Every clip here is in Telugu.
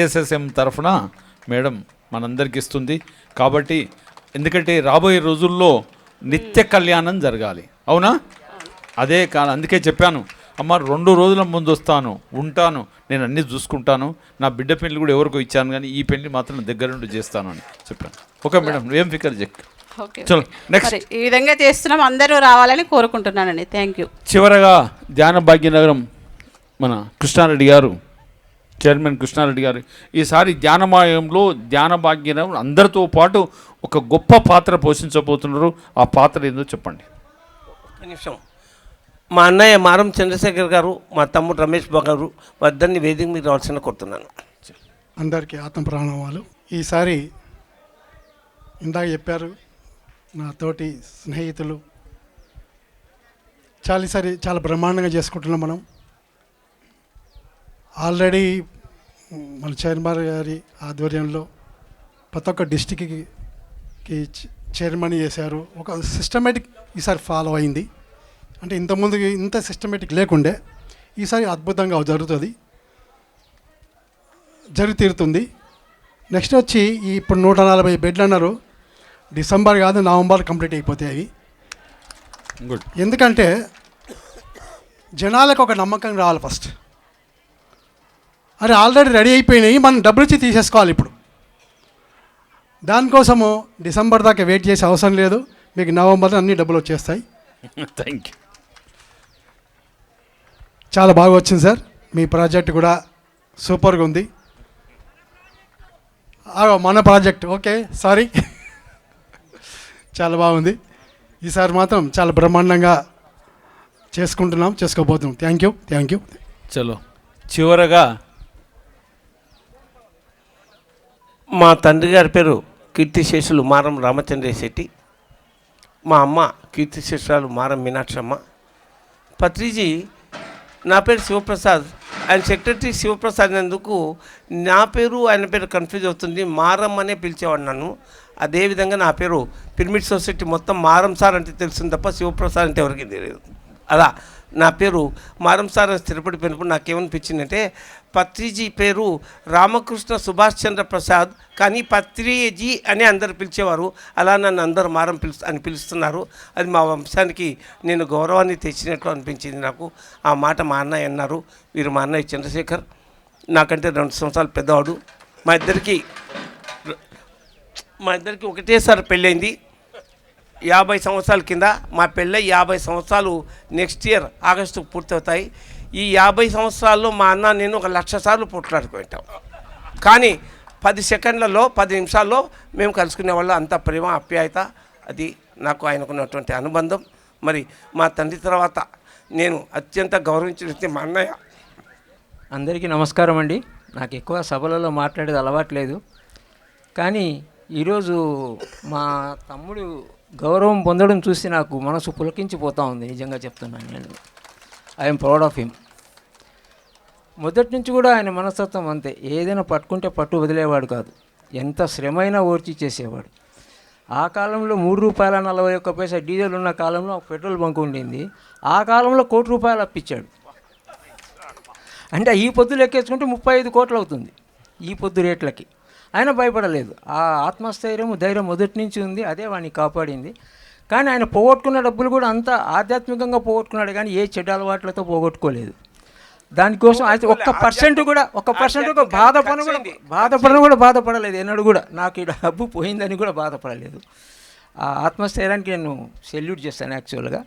పిఎస్ఎస్ఎం తరఫున మేడం మనందరికి ఇస్తుంది. కాబట్టి ఎందుకంటే రాబోయే రోజుల్లో నిత్య కళ్యాణం జరగాలి. అవునా? అదే కాదు అందుకే చెప్పాను. అమ్మ రెండు రోజుల ముందు వస్తాను ఉంటాను. నేను అన్నీ చూసుకుంటాను. నా బిడ్డ పెళ్ళి కూడా ఎవరికో ఇచ్చాను కానీ ఈ పెళ్ళి మాత్రం దగ్గర నుండి చేస్తాను అని చెప్పాను. ఓకే మేడం ఏం ఫికర్ చెక్? చలో నెక్స్ట్ ఈ విధంగా చేస్తున్నాం. అందరూ రావాలని కోరుకుంటున్నానండి. Thank you. చివరగా ధ్యాన భాగ్యనగరం మన కృష్ణారెడ్డి గారు చైర్మన్ కృష్ణారెడ్డి గారు. ఈసారి ధ్యానమాయంలో ధ్యాన భాగ్యనగరం అందరితో పాటు ఒక గొప్ప పాత్ర పోషించబోతున్నారు. ఆ పాత్ర ఏందో చెప్పండి. నిమిషం. మా అన్నయ్య మారం చంద్రశేఖర్ గారు మా తమ్ముడు రమేష్ బాబు గారు వద్దని వేదిక మీద రావాల్సిన కొడుతున్నాను అందరికీ ఆత్మ ప్రణామాలు ఈసారి ఇందాక చెప్పారు నా తోటి స్నేహితులు. చాలా ఈసారి చాలా బ్రహ్మాండంగా చేసుకుంటున్నాం మనం. ఆల్రెడీ మన చైర్మన్ గారి ఆధ్వర్యంలో ప్రతి ఒక్క డిస్టిక్కి చైర్మన్ చేశారు. ఒక సిస్టమేటిక్ ఈసారి ఫాలో అయింది. అంటే ఇంతకుముందు ఇంత సిస్టమేటిక్ లేకుండే ఈసారి అద్భుతంగా జరుగుతుంది. జరిగి తీరుతుంది. నెక్స్ట్ వచ్చి ఈ ఇప్పుడు నూట నలభై బెడ్లు అన్నారు. డిసెంబర్ కాదు నవంబర్ కంప్లీట్ అయిపోతాయి. అవి గుడ్ ఎందుకంటే జనాలకు ఒక నమ్మకం రావాలి ఫస్ట్. అరే ఆల్రెడీ రెడీ అయిపోయినాయి మనం డబ్బులు ఇచ్చి తీసేసుకోవాలి ఇప్పుడు. దానికోసము డిసెంబర్ దాకా వెయిట్ చేసే అవసరం లేదు. మీకు నవంబర్ అన్ని డబ్బులు వచ్చేస్తాయి. థ్యాంక్ యూ చాలా బాగా వచ్చింది సార్. మీ ప్రాజెక్ట్ కూడా సూపర్గా ఉంది. ఆ, మన ప్రాజెక్ట్. Okay sorry. చాలా బాగుంది. ఈసారి మాత్రం చాలా బ్రహ్మాండంగా చేసుకుంటున్నాం చేసుకోబోతున్నాం. థ్యాంక్ యూ థ్యాంక్ యూ చలో చివరగా మా తండ్రి గారి పేరు కీర్తిశేషులు మారం రామచంద్ర శెట్టి. మా అమ్మ కీర్తిశేషురాలు మారం మీనాక్షమ్మ. పత్రిజీ నా పేరు శివప్రసాద్. ఆయన సెక్రటరీ శివప్రసాద్ అందుకు నా పేరు ఆయన పేరు కన్ఫ్యూజ్ అవుతుంది. మారం అనే పిలిచేవాడు నన్ను. అదేవిధంగా నా పేరు పిరమిడ్ సొసైటీ మొత్తం మారం సార్ అంటే తెలుస్తుంది తప్ప శివప్రసాద్ అంటే ఎవరికి తెలియదు. అలా నా పేరు మారం స్థిరపడి పెనుపు స్థిరపడిపోయినప్పుడు నాకేమనిపించిందంటే పత్రిజీ పేరు రామకృష్ణ సుభాష్ చంద్ర ప్రసాద్ కానీ పత్రిజీ అని అందరు పిలిచేవారు. అలా నన్ను అందరు మారం పిలు అని పిలుస్తున్నారు. అది మా వంశానికి నేను గౌరవాన్ని తెచ్చినట్లు అనిపించింది నాకు. ఆ మాట మా అన్నయ్య అన్నారు. వీరు మా అన్నయ్య చంద్రశేఖర్. నాకంటే రెండు సంవత్సరాలు పెద్దవాడు. మా ఇద్దరికి మా ఇద్దరికి ఒకటేసారి పెళ్ళైంది. యాభై సంవత్సరాల కింద మా పెళ్ళై యాభై సంవత్సరాలు నెక్స్ట్ ఇయర్ ఆగస్టు పూర్తవుతాయి. ఈ యాభై సంవత్సరాల్లో మా అన్న నేను ఒక లక్ష సార్లు పోట్లాడుకుంటాం. కానీ పది సెకండ్లలో పది నిమిషాల్లో మేము కలుసుకునే వాళ్ళు. అంత ప్రేమ ఆప్యాయత అది నాకు ఆయనకున్నటువంటి అనుబంధం. మరి మా తండ్రి తర్వాత నేను అత్యంత గౌరవించిన వ్యక్తి మా అన్నయ్య. అందరికీ నమస్కారం అండి. నాకు ఎక్కువ సభలలో మాట్లాడేది అలవాట్లేదు కానీ ఈరోజు మా తమ్ముడు గౌరవం పొందడం చూసి నాకు మనసు పులకించిపోతూ ఉంది నిజంగా చెప్తున్నాను నేను. ఐఎమ్ ప్రౌడ్ ఆఫ్ హిమ్ మొదటి నుంచి కూడా ఆయన మనస్తత్వం అంతే. ఏదైనా పట్టుకుంటే పట్టు వదిలేవాడు కాదు. ఎంత శ్రమైనా ఓర్చి చేసేవాడు. ఆ కాలంలో మూడు రూపాయల నలభై ఒక్క పైసా డీజిల్ ఉన్న కాలంలో ఒక పెట్రోల్ బంక్ ఉండింది. ఆ కాలంలో కోటి రూపాయలు అప్పించాడు అంటే ఈ పొద్దు లెక్కేసుకుంటే ముప్పై ఐదు కోట్లు అవుతుంది. ఈ పొద్దు రేట్లకి. ఆయన భయపడలేదు. ఆ ఆత్మస్థైర్యం ధైర్యం మొదటి నుంచి ఉంది. అదే వాడిని కాపాడింది. కానీ ఆయన పోగొట్టుకున్న డబ్బులు కూడా అంత ఆధ్యాత్మికంగా పోగొట్టుకున్నాడు. కానీ ఏ చెడ్డ అలవాట్లతో పోగొట్టుకోలేదు. దానికోసం అయితే ఒక్క పర్సెంట్ కూడా ఒక్క పర్సెంట్ కూడా బాధపడను కూడా బాధపడను కూడా బాధపడలేదు. ఎన్నడూ కూడా నాకు ఈ డబ్బు పోయిందని కూడా బాధపడలేదు. ఆ ఆత్మస్థైర్యానికి నేను సెల్యూట్ చేస్తాను యాక్చువల్గా.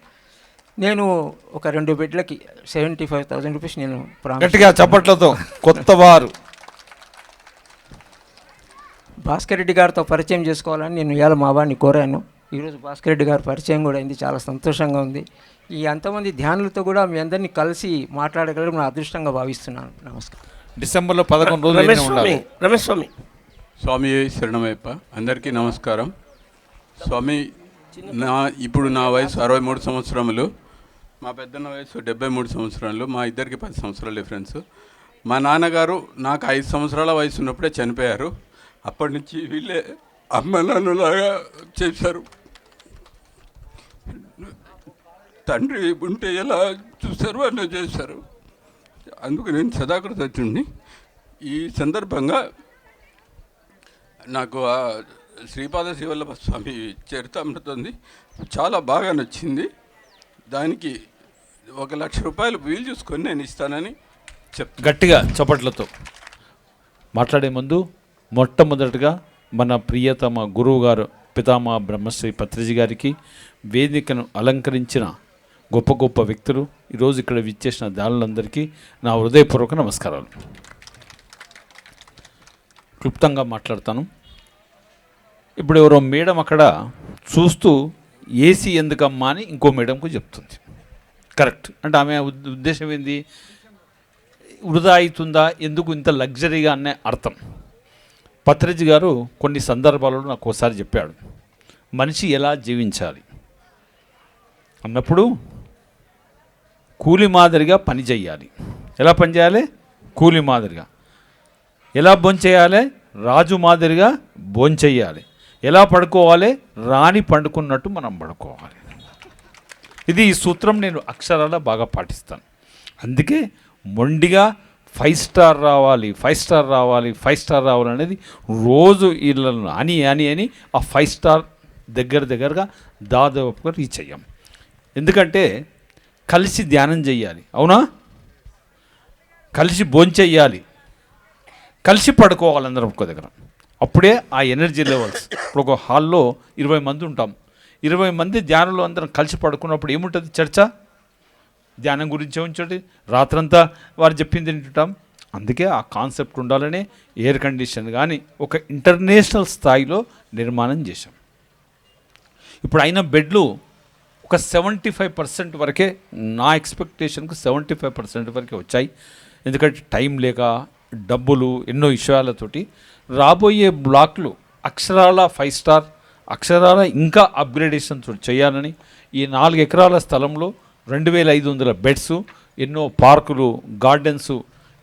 నేను ఒక రెండు బెడ్లకి సెవెంటీ ఫైవ్ థౌసండ్ రూపీస్ నేను ప్రామిస్ గట్టిగా చప్పట్లతో కొత్త వారు. భాస్కర్ రెడ్డి గారితో పరిచయం చేసుకోవాలని నేను ఇవాళ మా వాడిని కోరాను. ఈరోజు భాస్కర్ రెడ్డి గారి పరిచయం కూడా అయింది చాలా సంతోషంగా ఉంది. ఈ అంతమంది ధ్యానులతో కూడా మీ అందరినీ కలిసి మాట్లాడగలడం నా అదృష్టంగా భావిస్తున్నాను. నమస్కారం. డిసెంబర్లో పదకొండు రోజులు రమేష్ స్వామి స్వామి. శరణమయ్యప్ప అందరికీ నమస్కారం. స్వామి నా ఇప్పుడు నా వయసు అరవై మూడు సంవత్సరములు మా పెద్దన్న వయసు డెబ్బై మూడు సంవత్సరాలు మా ఇద్దరికి పది సంవత్సరాల డిఫరెన్స్. మా నాన్నగారు నాకు ఐదు సంవత్సరాల వయసు ఉన్నప్పుడే చనిపోయారు. అప్పటి నుంచి వీళ్ళే అమ్మ నాన్నలాగా చేశారు. తండ్రి ఉంటే ఎలా చూశారు అలా చేశారు. అందుకు నేను సదాకృతజ్ఞుడిని ఈ సందర్భంగా నాకు ఆ శ్రీపాద శివల్లభ స్వామి చరితామృతం ఉంది చాలా బాగా నచ్చింది. దానికి ఒక లక్ష రూపాయలు వీలు చూసుకొని నేను ఇస్తానని చెప్ గట్టిగా చప్పట్లతో మాట్లాడే ముందు మొట్టమొదటిగా మన ప్రియతమ గురువు గారు పితామహ బ్రహ్మశ్రీ పత్రిజీ గారికి వేదికను అలంకరించిన గొప్ప గొప్ప వ్యక్తులు ఈరోజు ఇక్కడ విచ్చేసిన దానులందరికీ నా హృదయపూర్వక నమస్కారాలు. క్లుప్తంగా మాట్లాడతాను. ఇప్పుడు ఎవరో మేడం అక్కడ చూస్తూ ఏసీ ఎందుకమ్మా అని ఇంకో మేడంకు చెప్తుంది. కరెక్ట్. అంటే ఆమె ఉద్దేశం ఏంది? వృధా అవుతుందా? ఎందుకు ఇంత లగ్జరీగా అనే అర్థం. పత్రిజీ గారు కొన్ని సందర్భాలలో నాకు ఒకసారి చెప్పాడు మనిషి ఎలా జీవించాలి? అన్నప్పుడు కూలి మాదిరిగా పని చేయాలి ఎలా పని చేయాలి? కూలి మాదిరిగా. ఎలా భోంచేయాలి రాజు మాదిరిగా భోంచేయాలి ఎలా పడుకోవాలి? రాణి పండుకున్నట్టు మనం పడుకోవాలి. ఇది ఈ సూత్రం నేను అక్షరాల బాగా పాటిస్తాను. అందుకే మొండిగా ఫైవ్ స్టార్ రావాలి ఫైవ్ స్టార్ రావాలి ఫైవ్ స్టార్ రావాలి అనేది రోజు వీళ్ళను అని అని అని ఆ ఫైవ్ స్టార్ దగ్గర దగ్గరగా దాదాపుగా రీచ్ అయ్యాం. ఎందుకంటే కలిసి ధ్యానం చేయాలి అవునా? కలిసి భోంచెయ్యాలి కలిసి పడుకోవాలి అందరం ఒక దగ్గర. అప్పుడే ఆ ఎనర్జీ లెవెల్స్ ఇప్పుడు ఒక హాల్లో ఇరవై మంది ఉంటాం. ఇరవై మంది ధ్యానంలో అందరం కలిసి పడుకున్నప్పుడు ఏముంటుంది చర్చ? ధ్యానం గురించి ఉంచండి. రాత్రంతా వారు చెప్పింది వింటుంటాం. అందుకే ఆ కాన్సెప్ట్ ఉండాలనే ఎయిర్ కండిషన్ కానీ ఒక ఇంటర్నేషనల్ స్థాయిలో నిర్మాణం చేశాం. ఇప్పుడు అయిన బెడ్లు ఒక సెవెంటీ ఫైవ్ పర్సెంట్ వరకే నా ఎక్స్పెక్టేషన్కు సెవెంటీ ఫైవ్ పర్సెంట్ వరకే వచ్చాయి. ఎందుకంటే టైం లేక డబ్బులు ఎన్నో విషయాలతోటి రాబోయే బ్లాక్లు అక్షరాల ఫైవ్ స్టార్ అక్షరాల ఇంకా అప్గ్రేడేషన్ చేయాలని ఈ నాలుగు ఎకరాల స్థలంలో రెండు వేల ఐదు వందల బెడ్స్ ఎన్నో పార్కులు గార్డెన్స్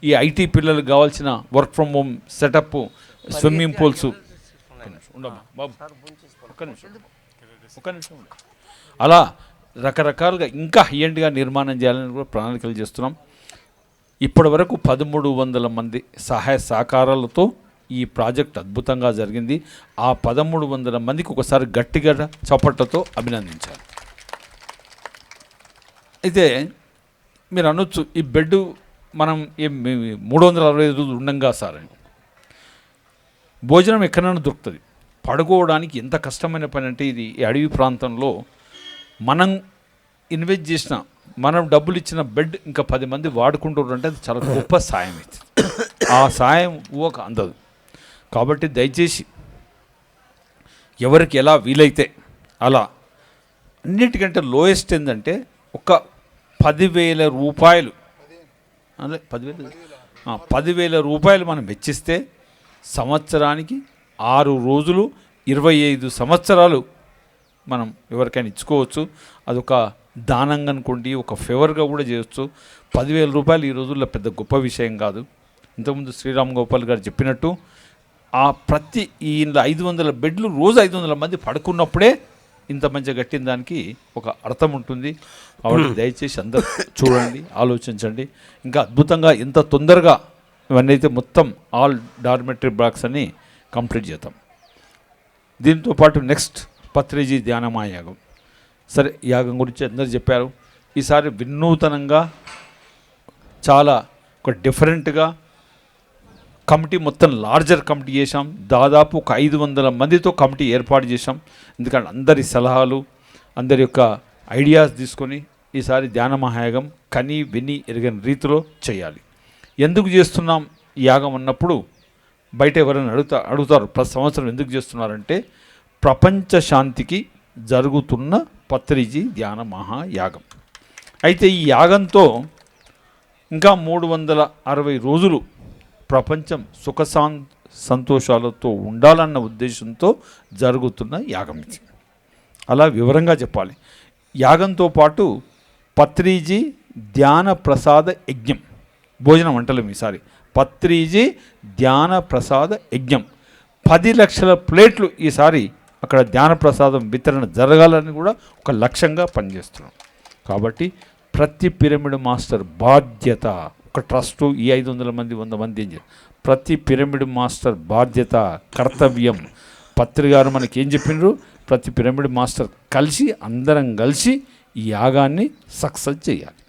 ఈ ఐటీ పిల్లలకు కావాల్సిన work from home setup swimming pools. అలా రకరకాలుగా ఇంకా హై నిర్మాణం చేయాలని కూడా ప్రణాళికలు చేస్తున్నాం. ఇప్పటి వరకు పదమూడు వందల మంది సహాయ సహకారాలతో ఈ ప్రాజెక్ట్ అద్భుతంగా జరిగింది. ఆ పదమూడు వందల మందికి ఒకసారి గట్టిగా చప్పట్లతో అభినందించాలి. అయితే మీరు అనొచ్చు ఈ బెడ్ మనం మూడు వందల అరవై ఐదు రోజులు ఉండంగా సార్ అని. భోజనం ఎక్కడైనా దొరుకుతుంది. పడుకోవడానికి ఎంత కష్టమైన పని అంటే ఇది ఈ అడవి ప్రాంతంలో మనం ఇన్వెస్ట్ చేసిన మనం డబ్బులు ఇచ్చిన బెడ్ ఇంకా పది మంది వాడుకుంటున్నారు అంటే అది చాలా గొప్ప సాయం అవుతుంది ఆ సాయం ఊక అందదు. కాబట్టి దయచేసి ఎవరికి ఎలా వీలైతే అలా అన్నిటికంటే లోయెస్ట్ ఏంటంటే ఒక పదివేల రూపాయలు. అదే పదివేలు పదివేల రూపాయలు మనం వెచ్చిస్తే సంవత్సరానికి ఆరు రోజులు ఇరవై ఐదు సంవత్సరాలు మనం ఎవరికైనా ఇచ్చుకోవచ్చు. అదొక దానంగా అనుకోండి ఒక ఫేవర్గా కూడా చేయొచ్చు. పదివేల రూపాయలు ఈ రోజుల్లో పెద్ద గొప్ప విషయం కాదు. ఇంతకుముందు శ్రీరామ్ గోపాల్ గారు చెప్పినట్టు ఆ ప్రతి ఈ ఐదు వందల బెడ్లు రోజు ఐదు వందల మంది పడుకున్నప్పుడే ఇంత మంచిగా కట్టిన దానికి ఒక అర్థం ఉంటుంది. కాబట్టి దయచేసి అందరూ చూడండి ఆలోచించండి. ఇంకా అద్భుతంగా ఎంత తొందరగా ఇవన్నీ అయితే మొత్తం ఆల్ డార్మెటరీ బ్లాక్స్ అని కంప్లీట్ చేద్దాం. దీంతో పాటు నెక్స్ట్ పత్రిజీ ధ్యానమా యాగం. సరే యాగం గురించి అందరు చెప్పారు. ఈసారి వినూతనంగా చాలా ఒక డిఫరెంట్గా కమిటీ మొత్తం లార్జర్ కమిటీ చేశాం. దాదాపు ఒక ఐదు వందల మందితో కమిటీ ఏర్పాటు చేశాం. ఎందుకంటే అందరి సలహాలు అందరి యొక్క ఐడియాస్ తీసుకొని ఈసారి ధ్యాన మహాయాగం కని విని ఎరగని రీతిలో చేయాలి. ఎందుకు చేస్తున్నాం? యాగం అన్నప్పుడు బయట ఎవరైనా అడుగుతా అడుగుతారు. ప్రతి సంవత్సరం ఎందుకు చేస్తున్నారంటే ప్రపంచ శాంతికి జరుగుతున్న పత్రిజీ ధ్యాన మహాయాగం. అయితే ఈ యాగంతో ఇంకా మూడు వందల అరవై రోజులు ప్రపంచం సుఖ సంతోషాలతో ఉండాలన్న ఉద్దేశంతో జరుగుతున్న యాగం ఇది. అలా వివరంగా చెప్పాలి. యాగంతో పాటు పత్రీజీ ధ్యాన ప్రసాద యజ్ఞం భోజనం వంటలు ఈసారి. పత్రీజీ ధ్యాన ప్రసాద యజ్ఞం. పది లక్షల ప్లేట్లు ఈసారి అక్కడ ధ్యాన ప్రసాదం వితరణ జరగాలని కూడా ఒక లక్ష్యంగా పనిచేస్తున్నాం. కాబట్టి ప్రతి పిరమిడ్ మాస్టర్ బాధ్యత ఒక ట్రస్టు ఈ ఐదు వందల మంది వంద మంది అని ప్రతి పిరమిడ్ మాస్టర్ బాధ్యత కర్తవ్యం. పత్రి గారు మనకి ఏం చెప్పిండ్రు ప్రతి పిరమిడ్ మాస్టర్ కలిసి అందరం కలిసి ఈ యాగాన్ని సక్సెస్ చేయాలి.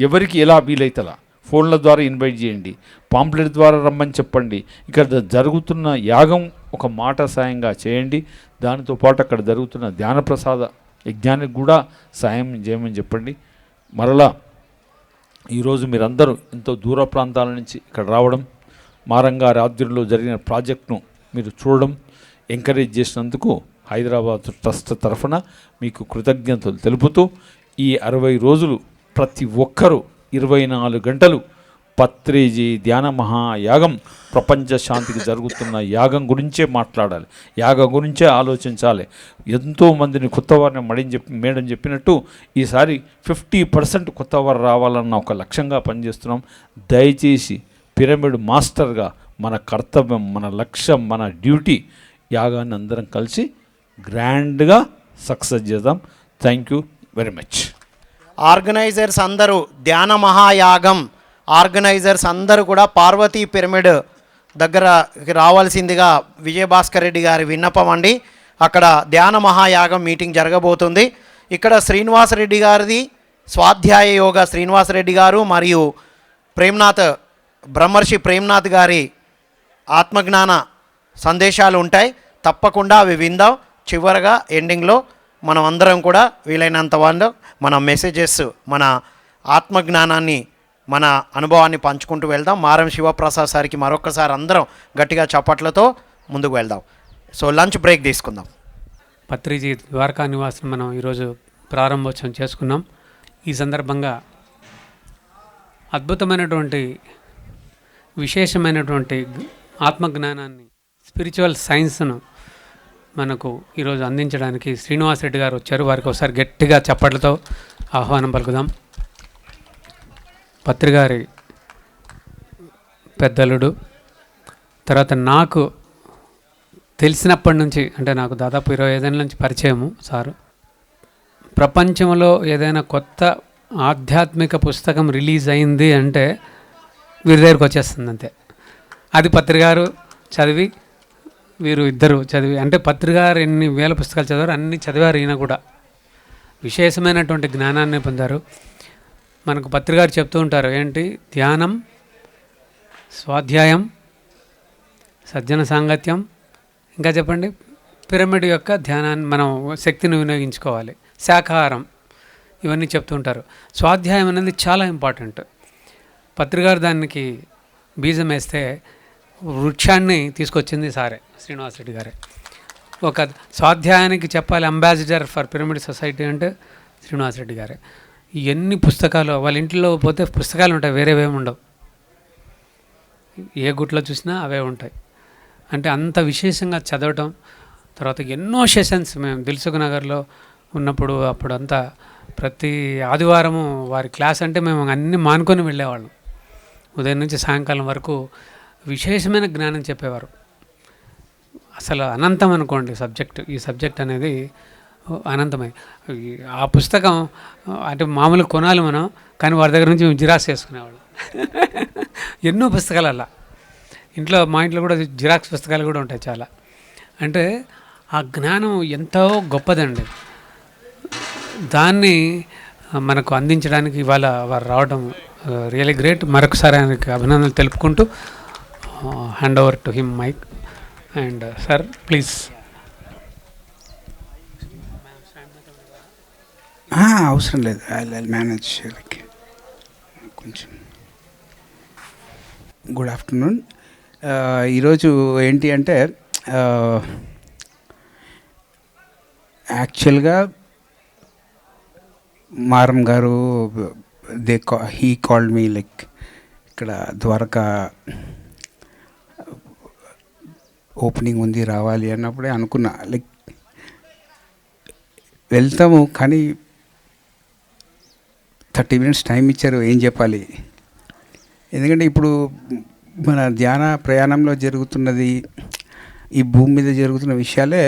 ఎవరికి ఎలా వీలైతలా? ఫోన్ల ద్వారా ఇన్వైట్ చేయండి. పాంప్లెట్ ద్వారా రమ్మని చెప్పండి. ఇక్కడ జరుగుతున్న యాగం ఒక మాట సాయంగా చేయండి. దానితో పాటు అక్కడ జరుగుతున్న ధ్యానప్రసాద యజ్ఞానికి కూడా సాయం చేయమని చెప్పండి. మరలా ఈరోజు మీరందరూ ఎంతో దూర ప్రాంతాల నుంచి ఇక్కడ రావడం మారంగారి ఆధ్వర్యంలో జరిగిన ప్రాజెక్ట్ను మీరు చూడడం ఎంకరేజ్ చేసినందుకు హైదరాబాద్ ట్రస్ట్ తరఫున మీకు కృతజ్ఞతలు తెలుపుతూ ఈ అరవై రోజులు ప్రతి ఒక్కరూ ఇరవై నాలుగు గంటలు పత్రిజీ ధ్యాన మహాయాగం. ప్రపంచ శాంతికి జరుగుతున్న యాగం గురించే మాట్లాడాలి. యాగం గురించే ఆలోచించాలి. ఎంతోమందిని కొత్తవారిని కొత్త వారిని మడిని చెప్పి మేడం చెప్పినట్టు ఈసారి ఫిఫ్టీ పర్సెంట్ కొత్త వారు రావాలన్న ఒక లక్ష్యంగా పనిచేస్తున్నాం. దయచేసి పిరమిడ్ మాస్టర్గా మన కర్తవ్యం మన లక్ష్యం మన డ్యూటీ యాగాన్ని అందరం కలిసి గ్రాండ్గా సక్సెస్ చేద్దాం. Thank you very much. Organisers అందరూ ధ్యాన మహాయాగం ఆర్గనైజర్స్ అందరూ కూడా పార్వతీ పిరమిడ్ దగ్గర రావాల్సిందిగా విజయభాస్కర్ రెడ్డి గారి విన్నపం అండి. అక్కడ ధ్యాన మహాయాగం మీటింగ్ జరగబోతుంది. ఇక్కడ శ్రీనివాసరెడ్డి గారిది స్వాధ్యాయ యోగ శ్రీనివాసరెడ్డి గారు మరియు ప్రేమ్నాథ్ బ్రహ్మర్షి ప్రేమ్నాథ్ గారి ఆత్మజ్ఞాన సందేశాలు ఉంటాయి. తప్పకుండా అవి విందాం. చివరగా ఎండింగ్లో మనం అందరం కూడా వీలైనంత వాళ్ళు మన మెసేజెస్ మన ఆత్మజ్ఞానాన్ని మన అనుభవాన్ని పంచుకుంటూ వెళ్దాం. మారం శివప్రసాద్ సార్కి మరొకసారి అందరం గట్టిగా చప్పట్లతో ముందుకు వెళ్దాం. సో లంచ్ బ్రేక్ తీసుకుందాం. పత్రిజీ ద్వారకా నివాసం మనం ఈరోజు ప్రారంభోత్సవం చేసుకున్నాం. ఈ సందర్భంగా అద్భుతమైనటువంటి విశేషమైనటువంటి ఆత్మజ్ఞానాన్ని స్పిరిచువల్ సైన్స్ను మనకు ఈరోజు అందించడానికి శ్రీనివాస్ రెడ్డి గారు వచ్చారు. వారికి ఒకసారి గట్టిగా చప్పట్లతో ఆహ్వానం పలుకుదాం. పత్రికారి పెద్దలుడు. తర్వాత నాకు తెలిసినప్పటి నుంచి అంటే నాకు దాదాపు ఇరవై ఐదేళ్ళ నుంచి పరిచయము సారు. ప్రపంచంలో ఏదైనా కొత్త ఆధ్యాత్మిక పుస్తకం రిలీజ్ అయింది అంటే వీరి దగ్గరికి వచ్చేస్తుంది అంతే. అది పత్రికారు చదివి వీరు ఇద్దరు చదివి అంటే పత్రికారు ఎన్ని వేల పుస్తకాలు చదివారు అన్ని చదివారు ఈయన కూడా. విశేషమైనటువంటి జ్ఞానాన్ని పొందారు. మనకు పత్రికారు చెప్తూ ఉంటారు ఏంటి? ధ్యానం స్వాధ్యాయం సజ్జన సాంగత్యం ఇంకా చెప్పండి? పిరమిడ్ యొక్క ధ్యానాన్ని మనం శక్తిని వినియోగించుకోవాలి. శాఖాహారం ఇవన్నీ చెప్తుంటారు స్వాధ్యాయం అనేది చాలా ఇంపార్టెంట్. పత్రికారు దానికి బీజం వేస్తే వృక్షాన్ని తీసుకొచ్చింది సారే శ్రీనివాసరెడ్డి గారే. ఒక స్వాధ్యాయానికి చెప్పాలి అంబాసిడర్ ఫర్ పిరమిడ్ సొసైటీ అంటే శ్రీనివాసరెడ్డి గారే. ఎన్ని పుస్తకాలు వాళ్ళ ఇంట్లో పోతే పుస్తకాలు ఉంటాయి వేరేవేమి ఉండవు. ఏ గుట్లో చూసినా అవే ఉంటాయి. అంటే అంత విశేషంగా చదవటం తర్వాత ఎన్నో సెషన్స్ మేము దిల్సుఖ్ నగర్లో ఉన్నప్పుడు అప్పుడు అంతా ప్రతి ఆదివారము వారి క్లాస్ అంటే మేము అన్నీ మానుకొని వెళ్ళేవాళ్ళం. ఉదయం నుంచి సాయంకాలం వరకు విశేషమైన జ్ఞానం చెప్పేవారు. అసలు అనంతం అనుకోండి సబ్జెక్ట్ ఈ సబ్జెక్ట్ అనేది అనంతమై. ఆ పుస్తకం అంటే మామూలు కొనాలి మనం కానీ వారి దగ్గర నుంచి మేము జిరాక్స్ చేసుకునేవాళ్ళం ఎన్నో పుస్తకాలు అలా ఇంట్లో మా ఇంట్లో కూడా జిరాక్స్ పుస్తకాలు కూడా ఉంటాయి చాలా. అంటే ఆ జ్ఞానం ఎంతో గొప్పదండి. దాన్ని మనకు అందించడానికి ఇవాళ వారు రావడం రియలీ గ్రేట్. మరొకసారి ఆయనకి అభినందనలు తెలుపుకుంటూ hand over to him mic. And sir please. అవసరం లేదు. మేనేజ్ లైక్ కొంచెం. గుడ్ ఆఫ్టర్నూన్ ఈరోజు ఏంటి అంటే యాక్చువల్గా మారం గారు దే కా హీ కాల్డ్ మీ లైక్ ఇక్కడ ద్వారకా ఓపెనింగ్ ఉంది రావాలి అన్నప్పుడే అనుకున్నా. లైక్ వెళ్తాము కానీ థర్టీ మినిట్స్ టైం ఇచ్చారు ఏం చెప్పాలి? ఎందుకంటే ఇప్పుడు మన ధ్యాన ప్రయాణంలో జరుగుతున్నది ఈ భూమి మీద జరుగుతున్న విషయాలే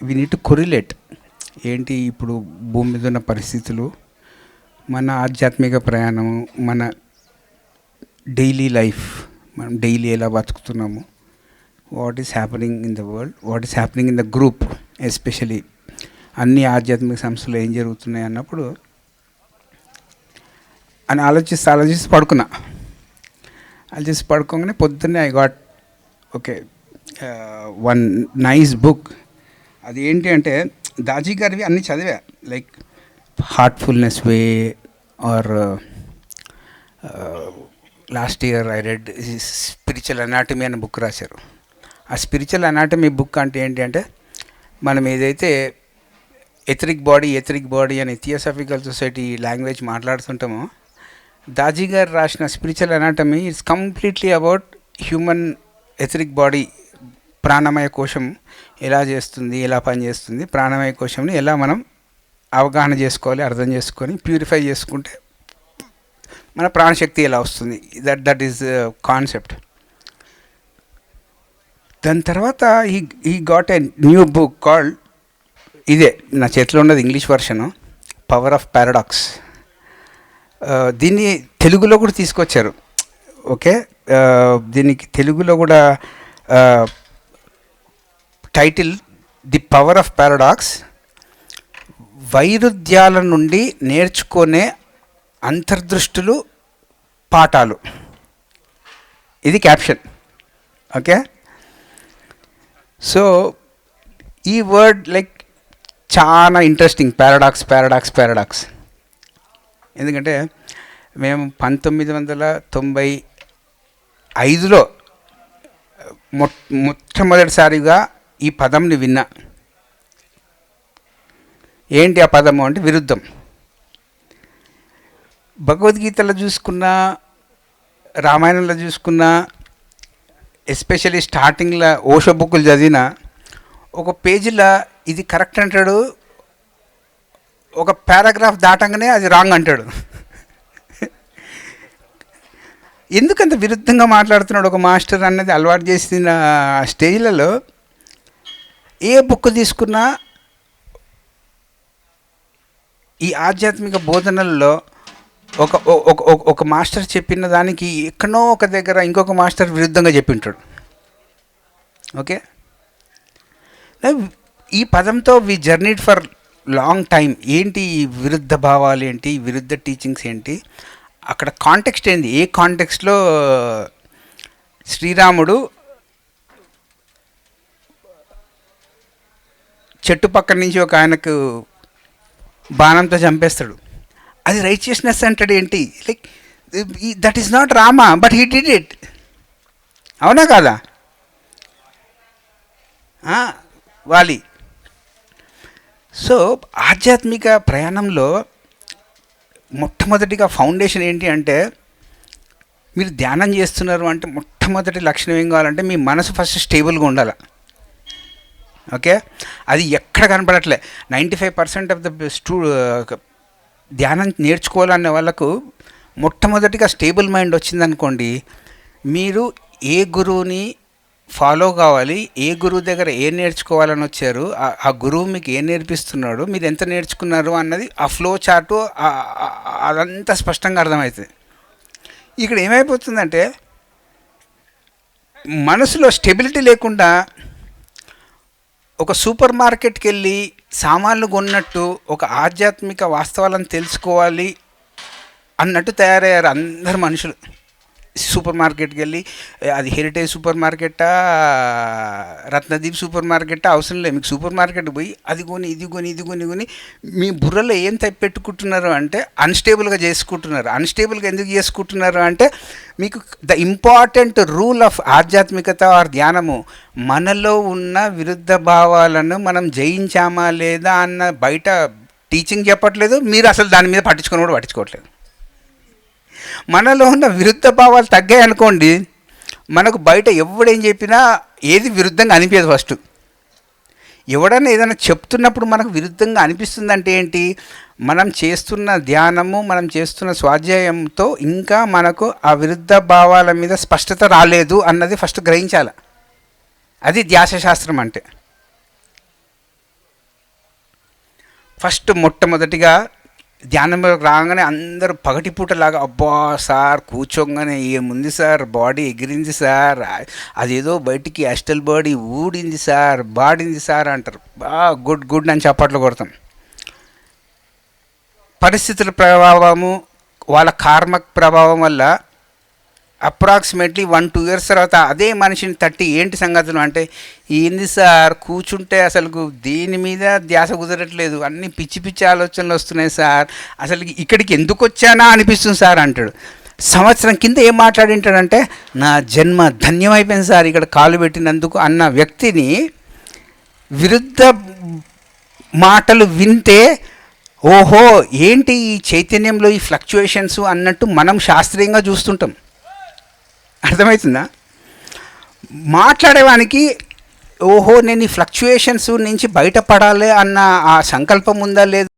వి నీట్ టు కొరిలేట్ ఏంటి ఇప్పుడు భూమి మీద ఉన్న పరిస్థితులు మన ఆధ్యాత్మిక ప్రయాణము మన డైలీ లైఫ్ మనం డైలీ ఎలా బతుకుతున్నాము what is happening in the world what is happening in the group especially అన్ని ఆధ్యాత్మిక సంస్థలు ఏం జరుగుతున్నాయి అన్నప్పుడు అని ఆలోచిస్తే ఆలోచిస్తే పడుకున్నా. ఆలోచిస్తే పడుకోగానే పొద్దున్నే I got okay one nice book అది ఏంటి అంటే దాజీ గారివి అన్నీ చదివా. Like Heartfulness way or last year I read spiritual anatomy అనే బుక్ రాశారు. ఆ స్పిరిచువల్ అనాటమీ బుక్ అంటే ఏంటి అంటే మనం ఏదైతే ఎథరిక్ బాడీ ఎథరిక్ బాడీ అని థియోసాఫికల్ సొసైటీ లాంగ్వేజ్ మాట్లాడుతుంటామో దాజీ గారు రాసిన spiritual anatomy it's completely about human etheric body ప్రాణమయ కోశం ఎలా చేస్తుంది ఎలా పనిచేస్తుంది ప్రాణమయ కోశంని ఎలా మనం అవగాహన చేసుకోవాలి అర్థం చేసుకొని ప్యూరిఫై చేసుకుంటే మన ప్రాణశక్తి ఎలా వస్తుంది. దట్ దట్ ఈస్ కాన్సెప్ట్ దాని తర్వాత ఈ ఈ got a new book called ఇదే నా చేతిలో ఉన్నది ఇంగ్లీష్ వర్షను పవర్ ఆఫ్ పారాడాక్స్ దీన్ని తెలుగులో కూడా తీసుకొచ్చారు. ఓకే? దీనికి తెలుగులో కూడా title the power of paradox. వైరుధ్యాల నుండి నేర్చుకునే అంతర్దృష్టులు పాఠాలు. ఇది క్యాప్షన్. ఓకే? సో ఈ వర్డ్ లైక్ చాలా ఇంట్రెస్టింగ్. Paradox paradox paradox. ఎందుకంటే మేము పంతొమ్మిది వందల తొంభై ఐదులో మొ మొట్టమొదటిసారిగా ఈ పదంని విన్నా. ఏంటి ఆ పదము అంటే విరుద్ధం. భగవద్గీతలో చూసుకున్నా రామాయణంలో చూసుకున్నా ఎస్పెషల్లీ స్టార్టింగ్లో ఓషో బుక్కులు చదివిన ఒక పేజీలో ఇది కరెక్ట్ అంటాడు ఒక పారాగ్రాఫ్ దాటంగానే అది రాంగ్ అంటాడు. ఎందుకంత విరుద్ధంగా మాట్లాడుతున్నాడు ఒక మాస్టర్ అన్నది అలవాటు చేసిన స్టేజ్లలో ఏ బుక్ తీసుకున్నా ఈ ఆధ్యాత్మిక బోధనల్లో ఒక ఒక ఒక- ఒక మాస్టర్ చెప్పిన దానికి ఎక్కడో ఒక దగ్గర ఇంకొక మాస్టర్ విరుద్ధంగా చెప్పింటాడు. ఓకే? ఈ పదంతో we journeyed for long time ఏంటి ఈ విరుద్ధ భావాలు ఏంటి విరుద్ధ టీచింగ్స్ ఏంటి? అక్కడ కాంటెక్స్ట్ ఏంది? ఏ కాంటెక్స్ట్లో శ్రీరాముడు చెట్టు పక్కన నుంచి ఒక ఆయనకు బాణంతో చంపేస్తాడు. అది రైచియస్నెస్ అంటాడు ఏంటి? Like that is not Rama but he did it అవునా కాదా? వాలి. సో ఆధ్యాత్మిక ప్రయాణంలో మొట్టమొదటిగా ఫౌండేషన్ ఏంటి అంటే మీరు ధ్యానం చేస్తున్నారు అంటే మొట్టమొదటి లక్షణం ఏం కావాలంటే మీ మనసు ఫస్ట్ స్టేబుల్గా ఉండాలి. ఓకే? అది ఎక్కడ కనపడట్లే. Ninety five percent of the స్టూ ధ్యానం నేర్చుకోవాలనే వాళ్ళకు మొట్టమొదటిగా స్టేబుల్ మైండ్ వచ్చిందనుకోండి మీరు ఏ గురువుని ఫాలో కావాలి. ఏ గురువు దగ్గర ఏం నేర్చుకోవాలని వచ్చారు ఆ- గురువు మీకు ఏం నేర్పిస్తున్నాడు మీరు ఎంత నేర్చుకున్నారు అన్నది ఆ ఫ్లో చార్టు అదంతా స్పష్టంగా అర్థమవుతుంది. ఇక్కడ ఏమైపోతుందంటే మనసులో స్టెబిలిటీ లేకుండా ఒక సూపర్ మార్కెట్కి వెళ్ళి సామాన్లు కొన్నట్టు ఒక ఆధ్యాత్మిక వాస్తవాలను తెలుసుకోవాలి అన్నట్టు తయారయ్యారు అందరు మనుషులు. సూపర్ మార్కెట్కి వెళ్ళి అది హెరిటేజ్ సూపర్ మార్కెటా రత్నదీప్ సూపర్ మార్కెటా అవసరం లేదు. మీకు సూపర్ మార్కెట్ పోయి అది కొని ఇది కొని ఇది కొని కొని మీ బుర్రలో ఏం పెట్టుకుంటున్నారు అంటే అన్స్టేబుల్గా చేసుకుంటున్నారు. అన్స్టేబుల్గా ఎందుకు చేసుకుంటున్నారు అంటే మీకు ద ఇంపార్టెంట్ రూల్ ఆఫ్ ఆధ్యాత్మికత ఆర్ ధ్యానము. మనలో ఉన్న విరుద్ధ భావాలను మనం జయించామా లేదా అన్న బయట టీచింగ్ చెప్పట్లేదు. మీరు అసలు దాని మీద పట్టించుకొని కూడా పట్టించుకోవట్లేదు. మనలో ఉన్న విరుద్ధ భావాలు తగ్గాయి అనుకోండి మనకు బయట ఎవడేం చెప్పినా ఏది విరుద్ధంగా అనిపించదు ఫస్ట్ ఎవడన్నా ఏదైనా చెప్తున్నప్పుడు మనకు విరుద్ధంగా అనిపిస్తుందంటే ఏంటి? మనం చేస్తున్న ధ్యానము మనం చేస్తున్న స్వాధ్యాయంతో ఇంకా మనకు ఆ విరుద్ధ భావాల మీద స్పష్టత రాలేదు అన్నది ఫస్ట్ గ్రహించాలి. అది ధ్యాస శాస్త్రం అంటే. ఫస్ట్ మొట్టమొదటిగా ధ్యానంలోకి రాగానే అందరూ పగటిపూటలాగా అబ్బా సార్ కూర్చోగానే ఏముంది సార్? బాడీ ఎగిరింది సార్. అదేదో బయటికి అస్టల్ బాడీ ఊడింది సార్ బాడింది సార్ అంటారు. బాగా గుడ్ గుడ్ అని చప్పట్లు కొడతాం. పరిస్థితుల ప్రభావము వాళ్ళ కార్మక ప్రభావం వల్ల అప్రాక్సిమేట్లీ వన్ టూ ఇయర్స్ తర్వాత అదే మనిషిని తట్టి ఏంటి సంగతులు అంటే ఏంది సార్ కూర్చుంటే అసలు దీని మీద ధ్యాస కుదరట్లేదు. అన్ని పిచ్చి పిచ్చి ఆలోచనలు వస్తున్నాయి సార్. అసలు ఇక్కడికి ఎందుకు వచ్చానా అనిపిస్తుంది సార్ అంటాడు. సంవత్సరం కింద ఏం మాట్లాడింటాడంటే నా జన్మ ధన్యమైపోయింది సార్ ఇక్కడ కాలు పెట్టినందుకు అన్న వ్యక్తిని విరుద్ధ మాటలు వింటే ఓహో ఏంటి ఈ చైతన్యంలో ఈ ఫ్లక్చుయేషన్స్ అన్నట్టు మనం శాస్త్రీయంగా చూస్తుంటాం. అర్థమవుతుందా? మాట్లాడేవానికి ఓహో నేను ఈ ఫ్లక్చుయేషన్స్ నుంచి బయటపడాలి అన్న ఆ సంకల్పం ఉందా లేదు?